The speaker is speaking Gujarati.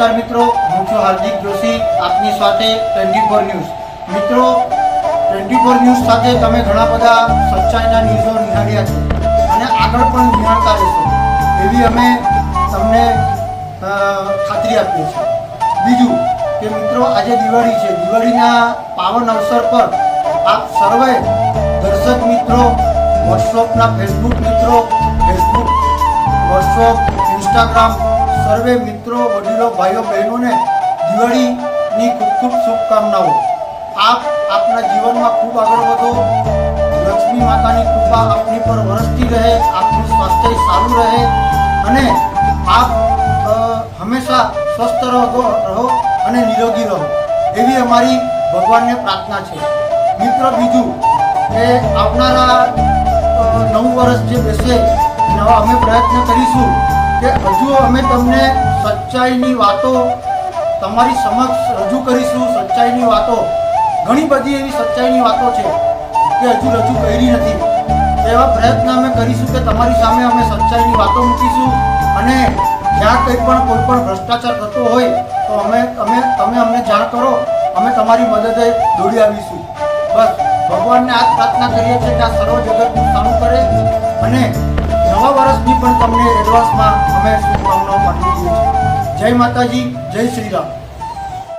નમસ્કાર મિત્રો, હું છું હાર્દિક જોશી, આપની સાથે ટ્વેન્ટી ફોર ન્યૂઝ. મિત્રો, ટ્વેન્ટી ફોર ન્યૂઝ સાથે તમે ઘણા બધા સચ્ચાઈના ન્યૂઝો નિહાળ્યા છે અને આગળ પણ નિહાળતા રહેશો. એવી અમે તમને ખાતરી આપીએ છીએ. બીજું કે મિત્રો, આજે દિવાળી છે. દિવાળીના પાવન અવસર પર આપ સર્વે દર્શક મિત્રો વોટ્સઅપના ફેસબુક મિત્રો ફેસબુક વોટ્સઅપ ઇન્સ્ટાગ્રામ સર્વે મિત્રો, વડીલો, ભાઈઓ, બહેનોને દિવાળીની ખૂબ ખૂબ શુભકામનાઓ. આપ આપના જીવનમાં ખૂબ આગળ વધો. લક્ષ્મી માતાની કૃપા આપની પર વરસતી રહે, આપનું સ્વાસ્થ્ય સારું રહે અને આપ હંમેશા સ્વસ્થ રહો રહો અને નિરોગી રહો. એવી અમારી ભગવાનને પ્રાર્થના છે. મિત્ર, બીજું કે આવનારા નવું વર્ષ જે બેસે, નવા અમે પ્રયત્ન કરીશું. કે હજુ અમે તમને સચ્ચાઈની વાતો તમારી સમક્ષ રજૂ કરીશું, સચ્ચાઈની વાતો. ઘણી બધી એવી સચ્ચાઈની વાતો છે કે હજુ રજૂ કરી નથી. એવા પ્રયત્ન અમે કરીશું કે તમારી સામે અમે સચ્ચાઈની વાતો મૂકીશું અને જ્યાં કંઈ પણ કોઈ પણ ભ્રષ્ટાચાર થતો હોય તો અમે અમે, તમે અમને જાણ કરો, અમે તમારી મદદે દોડી આવીશું. બસ, ભગવાનને આ પ્રાર્થના કરીએ છીએ કે આ સર્વ જગતનું સારું તમને એડવાન્સમાં અમે શુભકામનાઓ પાઠવી છીએ. જય માતાજી જય શ્રી રામ.